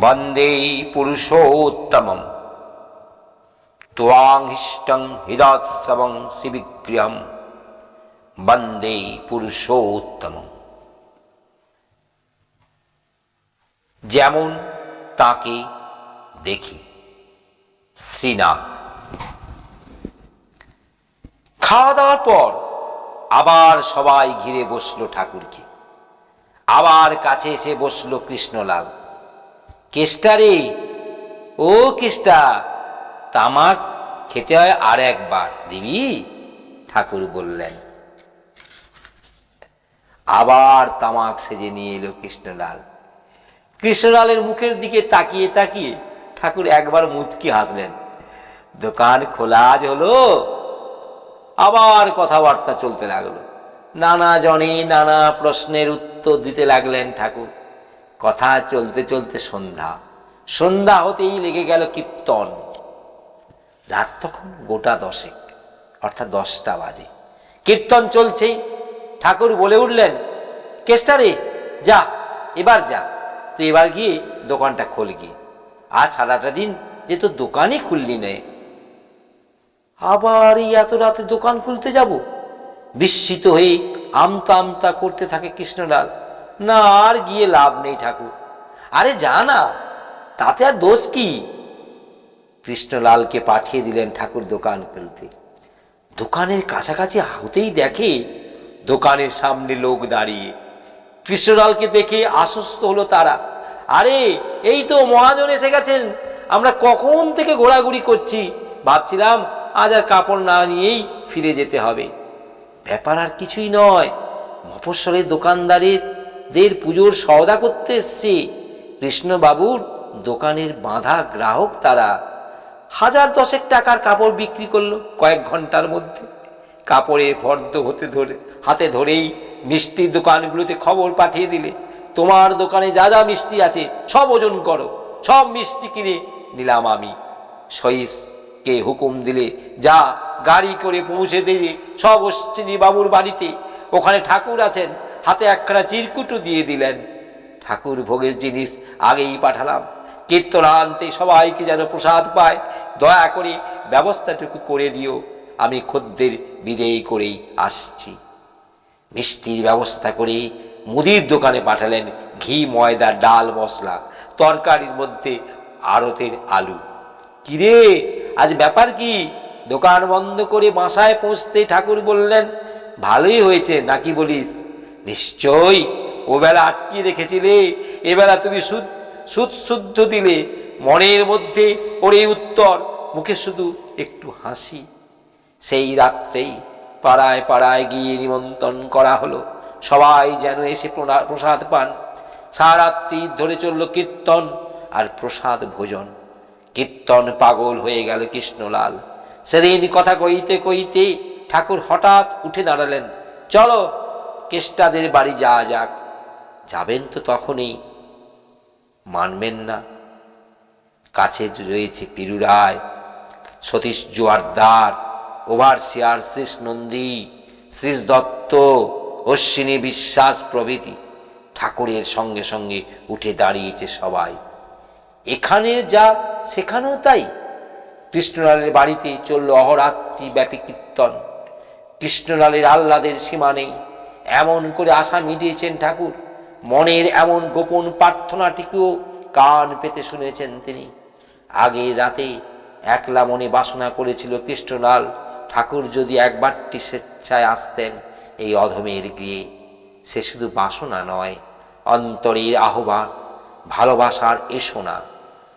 বন্দে পুরুষোত্তমম। ত্বাংহিষ্টং হৃদৎসবং শিবিগ্রহম বন্দে পুরুষোত্তমম। যেমন তাকে দেখি, শ্রীনাথ। খাওয়া দাওয়ার পর আবার সবাই ঘিরে বসল ঠাকুরকে। আবার কাছে এসে বসল কৃষ্ণলাল। কেষ্টা রে ও কেষ্টা, তামাক খেতে হয় আর একবার দিবি? ঠাকুর বললেন। আবার তামাক সেজে নিয়ে এলো কৃষ্ণলাল। কৃষ্ণলালের মুখের দিকে তাকিয়ে তাকিয়ে ঠাকুর একবার মুচকি হাসলেন। দোকান খোলা আজ হলো। আবার কথাবার্তা চলতে লাগল। নানা জনে নানা প্রশ্নের উত্তর দিতে লাগলেন ঠাকুর। কথা চলতে চলতে সন্ধ্যা। সন্ধ্যা হতেই লেগে গেল কীর্তন। রাত তখন গোটা দশেক, অর্থাৎ দশটা বাজে। কীর্তন চলছেই। ঠাকুর বলে উঠলেন কেষ্টারে যা, এবার যা। তুই এবার গিয়ে দোকানটা খোল গিয়ে। আর সারাটা দিন যে তোর দোকানই খুললি নে। আবার এই এত রাতে দোকান খুলতে যাব? বিস্মিত হয়ে আমতা আমতা করতে থাকে কৃষ্ণলাল। না, আর গিয়ে লাভ নেই ঠাকুর। আরে যা না, তাতে আর দোষ কি? কৃষ্ণলালকে পাঠিয়ে দিলেন ঠাকুর দোকান খুলতে। দোকানের কাছাকাছি হতেই দেখে দোকানের সামনে লোক দাঁড়িয়ে। কৃষ্ণলালকে দেখে আশ্বস্ত হলো তারা। আরে, এই তো মহাজন এসে গেছেন। আমরা কখন থেকে ঘোরাঘুরি করছি? ভাবছিলাম আজ আর কাপড় না নিয়েই ফিরে যেতে হবে। ব্যাপার আর কিছুই নয়। মফস্বলের দোকানদারেদের পুজোর সওদা করতে এসছে। কৃষ্ণবাবুর দোকানের বাঁধা গ্রাহক তারা হাজার দশেক টাকার কাপড় বিক্রি করল কয়েক ঘণ্টার মধ্যে। কাপড়ে ফর্দ হতে ধরে, হাতে ধরেই মিষ্টির দোকানগুলোতে খবর পাঠিয়ে দিলে, তোমার দোকানে যা যা মিষ্টি আছে, সব ওজন করো, সব মিষ্টি কিনে নিলাম আমি। সহিসকে হুকুম দিলে, যা গাড়ি করে পৌঁছে দিলে সব অশ্বিনী বাবুর বাড়িতে, ওখানে ঠাকুর আছেন হাতে একখানা চিরকুটু দিয়ে দিলেন। ঠাকুর ভোগের জিনিস আগেই পাঠালাম। কীর্তনান্তে সবাইকে যেন প্রসাদ পায়, দয়া করে ব্যবস্থাটুকু করে দিও। আমি খদ্দের বিদেয় করেই আসছি। মিষ্টির ব্যবস্থা করে মুদির দোকানে পাঠালেন ঘি, ময়দা, ডাল, মশলা, তরকারির মধ্যে আড়তের আলু। কিরে, আজ ব্যাপার কি? দোকান বন্ধ করে বাসায় পৌঁছতে ঠাকুর বললেন, ভালোই হয়েছে, নাকি বলিস? নিশ্চয়ই। ও বেলা আটকিয়ে রেখেছিলে এবেলা তুমি সুদ সুদ শুদ্ধ দিলে। মনের মধ্যে ওর এই উত্তর, মুখে শুধু একটু হাসি। সেই রাত্রেই পাড়ায় পাড়ায় গিয়ে নিমন্ত্রণ করা হলো। সবাই যেন এসে প্রসাদ পান। সারাত্রি ধরে চলল কীর্তন আর প্রসাদ ভোজন। কীর্তন পাগল হয়ে গেল কৃষ্ণলাল। সেদিন কথা কইতে কইতে ঠাকুর হঠাৎ উঠে দাঁড়ালেন। চলো কেষ্টাদের বাড়ি যাওয়া যাক। যাবেন তো তখনই। মানবেন না। কাছে রয়েছে পিরু রায়, সতীশ জোয়ারদার ওভারসিয়ার শ্রীশ নন্দী, শ্রীশ দত্ত, অশ্বিনী বিশ্বাস প্রভৃতি। ঠাকুরের সঙ্গে সঙ্গে উঠে দাঁড়িয়েছে সবাই। এখানে যা, সেখানেও তাই। কৃষ্ণলালের বাড়িতে চলল অহরাত্রি ব্যাপী কীর্তন। কৃষ্ণলালের আহ্লাদের সীমা নেই। এমন করে আশা মিটিয়েছেন ঠাকুর। মনের এমন গোপন প্রার্থনাটিকেও কান পেতে শুনেছেন তিনি। আগে রাতে একলা মনে বাসনা করেছিল কৃষ্ণলাল, ঠাকুর যদি একবারটি স্বেচ্ছায় আসতেন এই অধমের গিয়ে সে শুধু বাসনা নয়, অন্তরের আহ্বান, ভালোবাসার এসো না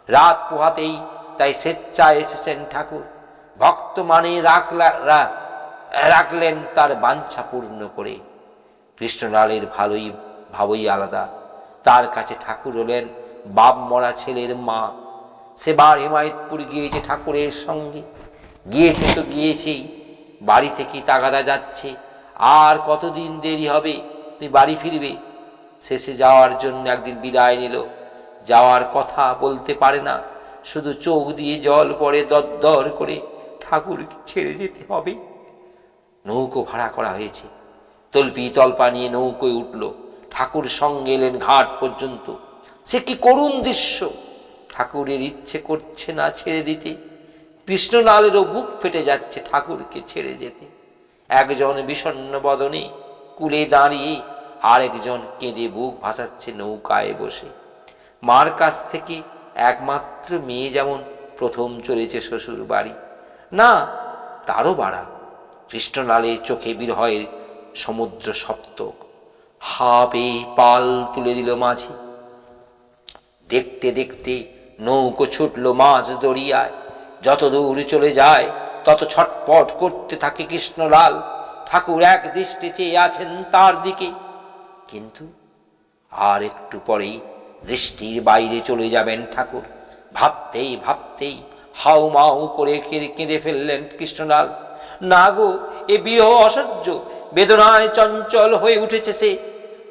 রাত পোহাতেই তাই স্বেচ্ছায় এসেছেন ঠাকুর। ভক্ত মানে রাখলা রাখলেন তার বাঞ্ছা পূর্ণ করে। কৃষ্ণলালের ভালোই, ভাবই আলাদা। তার কাছে ঠাকুর হলেন বাপ মরা ছেলের মা। সেবার হিমায়তপুর গিয়েছে ঠাকুরের সঙ্গে। গিয়েছে তো গিয়েছেই, বাড়ি থেকে তাগাদা যাচ্ছে। আর কতদিন দেরি হবে? তুই বাড়ি ফিরবে? শেষে যাওয়ার জন্য একদিন বিদায় নিল। যাওয়ার কথা বলতে পারে না। শুধু চোখ দিয়ে জল পড়ে দরদর করে ঠাকুরকে ছেড়ে যেতে হবে। নৌকো ভাড়া করা হয়েছে। তল্পি তল্পা নিয়ে নৌকোয় উঠল। ঠাকুর সঙ্গে এলেন ঘাট পর্যন্ত। সে কি করুণ দৃশ্য? ঠাকুরের ইচ্ছে করছে না ছেড়ে দিতে। কৃষ্ণলালেরও বুক ফেটে যাচ্ছে ঠাকুরকে ছেড়ে যেতে। একজন বিষণ্ণ বদনে কুলে দাঁড়িয়ে আরেকজন কেঁদে বুক ভাসাচ্ছে নৌকায় বসে। মার কাছ থেকে একমাত্র মেয়ে যেমন প্রথম চলেছে শ্বশুর বাড়ি না, তারও বাড়া। কৃষ্ণলালের চোখে বিরহের সমুদ্র সপ্তক। হাপে পাল তুলে দিল মাঝি। দেখতে দেখতে নৌকো ছুটল মাছ দরিয়ায়। যত দূর চলে যায়, তত ছটপট করতে থাকে কৃষ্ণলাল। ঠাকুর এক দৃষ্টি চেয়ে আছেন তার দিকে। কিন্তু আর একটু পরেই দৃষ্টির বাইরে চলে যাবেন ঠাকুর। ভাবতেই ভাবতেই হাউ মাউ করে কেঁদে কেঁদে ফেললেন কৃষ্ণলাল। না গো, এ বিরহ অসহ্য। বেদনায় চঞ্চল হয়ে উঠেছে সে।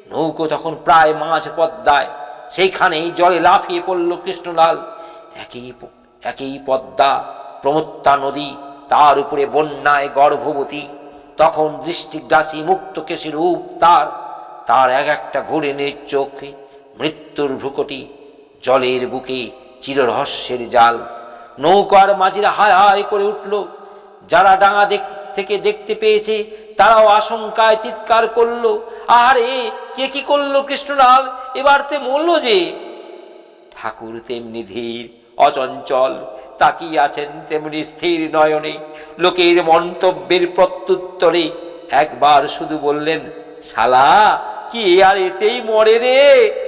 নৌকো তখন প্রায় মাঝ পদ্মায়। সেইখানেই জলে লাফিয়ে পড়ল কৃষ্ণলাল। একই একই পদ্মা, প্রমত্তা নদী, তার উপরে বন্যায় গর্ভবতী। তখন দৃষ্টিগ্রাসী মুক্ত কেশী রূপ তার। তার এক একটা ঘুরে নের চোখে মৃত্যুর ভ্রুকটি, জলের বুকে চিররহস্যের জাল। নৌকার মাঝিরা হায় হায় করে উঠল। যারা ডাঙা দেখ, থেকে দেখতে পেয়েছে তারাও আশঙ্কায় চিৎকার করল আরে কে কি করল কৃষ্ণলাল? এবার তে মরল যে, ঠাকুর তেমনি ধীর, অচঞ্চল, তাকিয়ে আছেন তেমনি স্থির নয়নে। লোকের মন্তব্যের প্রত্যুত্তরে একবার শুধু বললেন, শালা, কি আর এতেই মরে রে?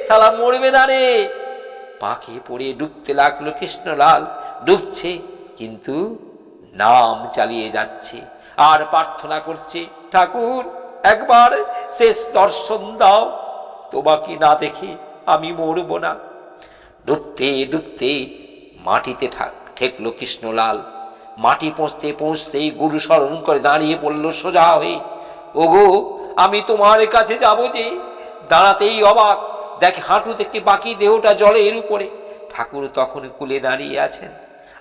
শালা মরবে না রে? পাখে পড়ে ডুবতে লাগল কৃষ্ণলাল। ডুবছে, কিন্তু নাম চালিয়ে যাচ্ছে। আর প্রার্থনা করছে, ঠাকুর, একবার শেষ দর্শন দাও। তোমাকে না দেখে আমি মরব না। ডুবতে ডুবতে মাটিতে ঠেকলো কৃষ্ণলাল। মাটি পৌঁছতে পৌঁছতেই গুরু স্মরণ করে দাঁড়িয়ে পড়ল সোজা হয়ে। ওগো, আমি তোমার কাছে যাব যে, দাঁড়াতেই অবাক। দেখে হাঁটু থেকে বাকি দেহটা জলের উপরে। ঠাকুর তখন কুলে দাঁড়িয়ে আছেন।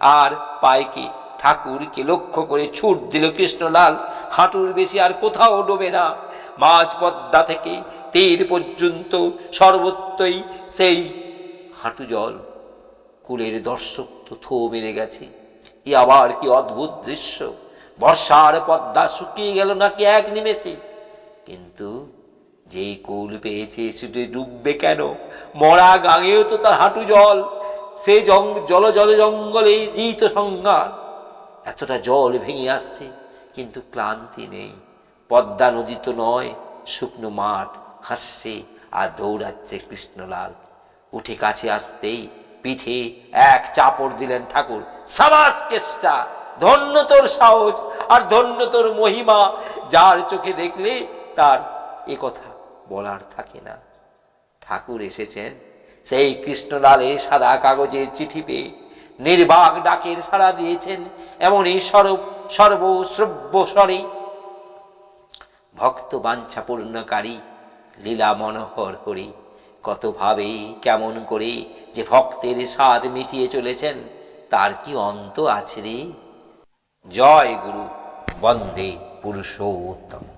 আর পায়কে ঠাকুরকে লক্ষ্য করে ছুট দিল কৃষ্ণলাল। হাঁটুর বেশি আর কোথাও ডোবে না। মাঝ পদ্মা থেকে তীর পর্যন্ত সর্বত্রই সেই হাঁটু জল। কুলের দর্শক তো থো মেরে গেছে। এ আবার কি অদ্ভুত দৃশ্য। বর্ষার পদ্মা শুকিয়ে গেল নাকি এক নিমেষে। কিন্তু যে কুল পেয়েছে সেটা ডুববে কেন? মরা গাঙেও তো তার হাঁটু জল। সে জল জল জঙ্গলে জিত সংহার এতটা জল ভেঙে আসছে, কিন্তু ক্লান্তি নেই। পদ্মা নদী তো নয়, শুকনো মাঠ হাসছে আর দৌড়াচ্ছে কৃষ্ণলাল। উঠে কাছে আসতেই পিঠে এক চাপড় দিলেন ঠাকুর, সাবাস কেষ্টা, ধন্য তোর সাহস আর ধন্য তোর মহিমা, যার চোখে দেখলে তার এ কথা বলার থাকে না। ঠাকুর এসেছেন, সেই কৃষ্ণলালের সাদা কাগজের চিঠি পেয়ে নির্বাক ডাকের সাড়া দিয়েছেন এমনই সর্ব সর্বশ্রব্য স্বরে ভক্ত বাঞ্ছা পূর্ণকারী লীলা মনোহর হরি কত ভাবে কেমন করে যে ভক্তের স্বাদ মিটিয়ে চলেছেন, তার কি অন্ত আছে রে? জয় গুরু, বন্দে পুরুষোত্তম।